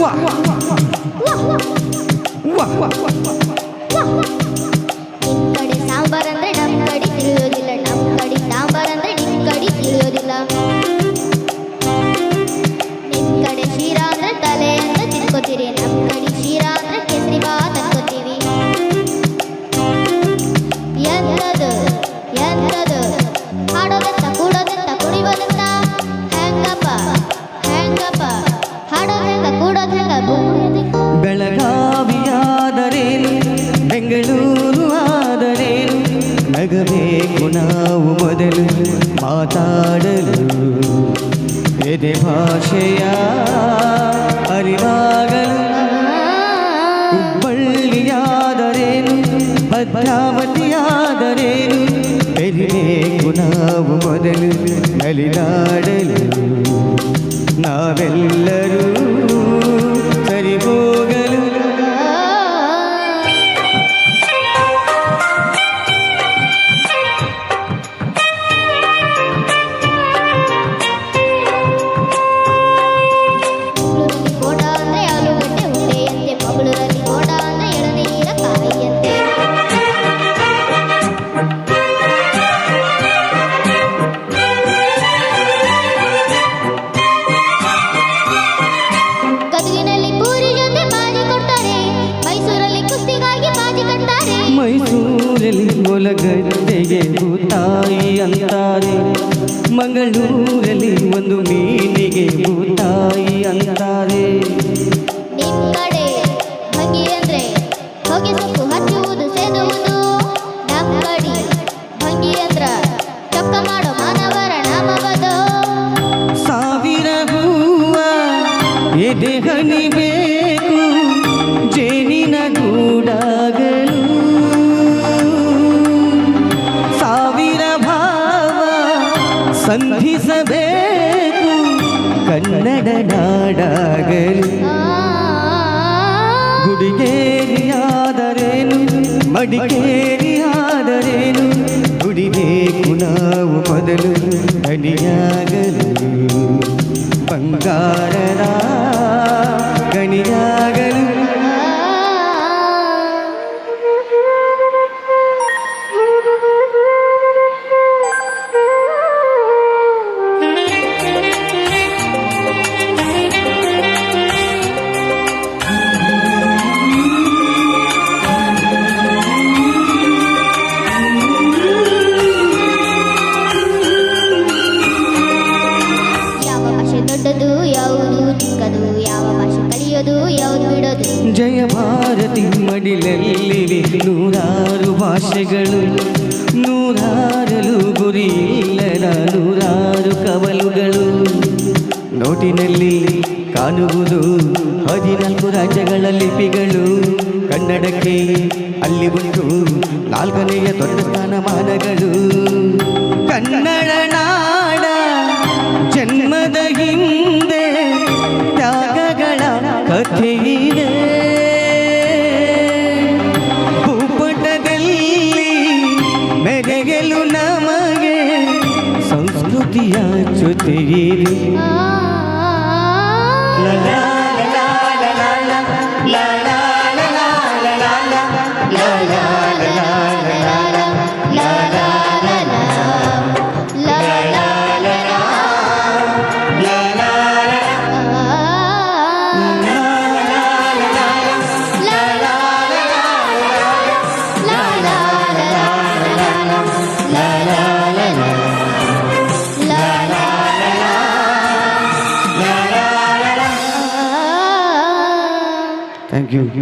哇哇哇哇哇哇哇哇哇哇 ಎದೆ ಭಾಷೆಯ ಅರಿವಾಗಲು. ಹುಬ್ಬಳ್ಳಿಯಾದರೇನು? ಭದ್ರಾವತಿಯಾದರೇನು? ಬೆರಿಬೇಕು ನಾವು ಮೊದಲು ನಲಿದಾಡಲು. ನಾವೆಲ್ಲರೂ ಒಲಗದ್ದೆಗೆ ಭೂತಾಯಿ ಅಂತಾರೆ. ಮಂಗಳೂರಲ್ಲಿ ಒಂದು ಮೀನಿಗೆ ಭೂತಾಯಿ ಅಂತಾರೆ. ಸಾವಿರ ಹೂವ ಎದೆ ಅಂದ್ರೆ ಕನ್ನಡ ನಾಡಾಗಲಿ ಗುಡಿಗೇರಿಯಾದರೇನು ಮಡಿಕೇರಿಯಾದರೇನು ಮಡಿಲಲ್ಲಿ ನೂರಾರು ಭಾಷೆಗಳು ನೂರಾರಲು ಗುರಿ ಇಲ್ಲದ ನೂರಾರು ಕವಲುಗಳು. ನೋಟಿನಲ್ಲಿ ಕಾಣುವುದು ಹದಿನಾಲ್ಕು ರಾಜ್ಯಗಳ ಲಿಪಿಗಳು. ಕನ್ನಡಕ್ಕೆ ಅಲ್ಲಿ ಒಂದು, ನಾಲ್ಕನೆಯ ದೊಡ್ಡ ಸ್ಥಾನಮಾನಗಳು. ಕನ್ನಡ ನಾಡ ಜನ್ಮದ ಹಿಂದೆ ತ್ಯಾಗಗಳ ಕಥೆಯಿದೆ. ಮೆರೆಯಲು ನಮಗೆ ಸಂಸ್ಕೃತಿಯ ಜೊತೆಯಿದೆ ಥ್ಯಾಂಕ್ you.